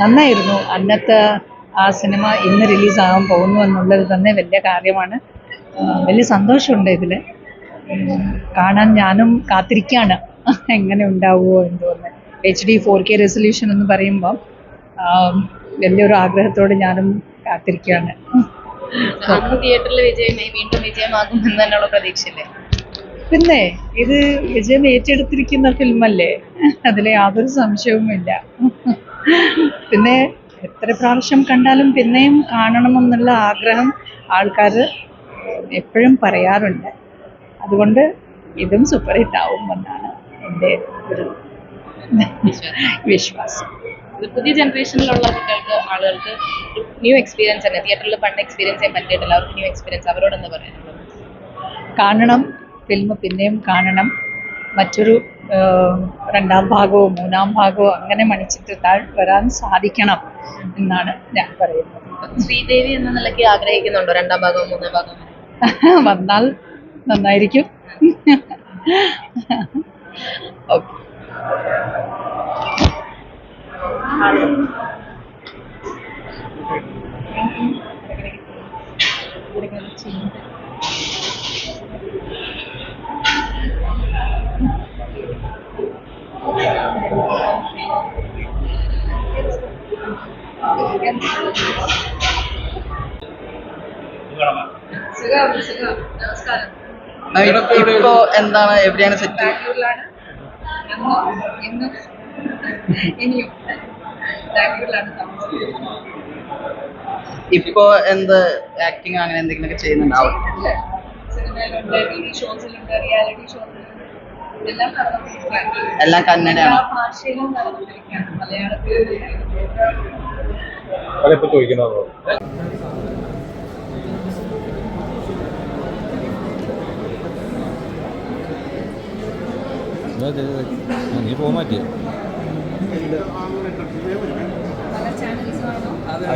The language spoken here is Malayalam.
നന്നായിരുന്നു. അന്നത്തെ ആ സിനിമ ഇന്ന് റിലീസാകാൻ പോകുന്നു എന്നുള്ളത് തന്നെ വലിയ കാര്യമാണ്. വലിയ സന്തോഷമുണ്ട് ഇതിൽ കാണാൻ ഞാനും കാത്തിരിക്കുകയാണ് എങ്ങനെ ഉണ്ടാവുമോ എന്തോന്ന് H D four K resolution എന്ന് പറയുമ്പം വലിയൊരു ആഗ്രഹത്തോടെ ഞാനും കാത്തിരിക്കുകയാണ്. തിയേറ്ററിൽ വിജയമായി വീണ്ടും വിജയമാകും എന്ന് തന്നെയുള്ള പ്രതീക്ഷയില്ലേ? പിന്നെ ഇത് വിജയം ഏറ്റെടുത്തിരിക്കുന്ന ഫിലിമല്ലേ അതിൽ യാതൊരു സംശയവുമില്ല. പിന്നെ എത്ര പ്രാവശ്യം കണ്ടാലും പിന്നെയും കാണണമെന്നുള്ള ആഗ്രഹം ആൾക്കാർ എപ്പോഴും പറയാറുണ്ട്. അതുകൊണ്ട് ഇതും സൂപ്പർ ഹിറ്റ് ആവുമെന്നാണ് എന്റെ ഒരു വിശ്വാസം. പുതിയ ജനറേഷനിലുള്ള കുട്ടികൾക്ക് ആളുകൾക്ക് ന്യൂ എക്സ്പീരിയൻസ് തന്നെ. തിയേറ്ററിൽ പണ്ട് എക്സ്പീരിയൻസ് ചെയ്യാൻ പറ്റിയിട്ടില്ല. അവർക്ക് ന്യൂ എക്സ്പീരിയൻസ് അവരോട് എന്താ പറയാനുള്ളത്? കാണണം. ഫിലിം പിന്നെയും കാണണം. മറ്റൊരു രണ്ടാം ഭാഗമോ മൂന്നാം ഭാഗമോ അങ്ങനെ മണിച്ചിത്രത്താഴ് വരാൻ സാധിക്കണം എന്നാണ് ഞാൻ പറയുന്നത്. ശ്രീദേവി എന്ന നിലയ്ക്ക് ആഗ്രഹിക്കുന്നുണ്ടോ രണ്ടാം ഭാഗവും മൂന്നാം ഭാഗവും വന്നാൽ നന്നായിരിക്കും. ഓക്കെ. നമസ്കാരം ഇപ്പോ എന്താണ്? എവിടെയാണ് സെറ്റ് ഇപ്പോ എന്ത് ആക്ടിങ് അങ്ങനെ എന്തെങ്കിലും ഒക്കെ ചെയ്യുന്നുണ്ടാവും സിനിമയിലുണ്ട് ടി വി ഷോസിലുണ്ട് റിയാലിറ്റി ഷോസിലുണ്ട്. എല്ലാം കന്നഡയാണ്. അതിപ്പോ ചോദിക്കുന്നത് നീ പോകാൻ പറ്റിയ? പല ചാനൽസ് ആണോ? അതെ.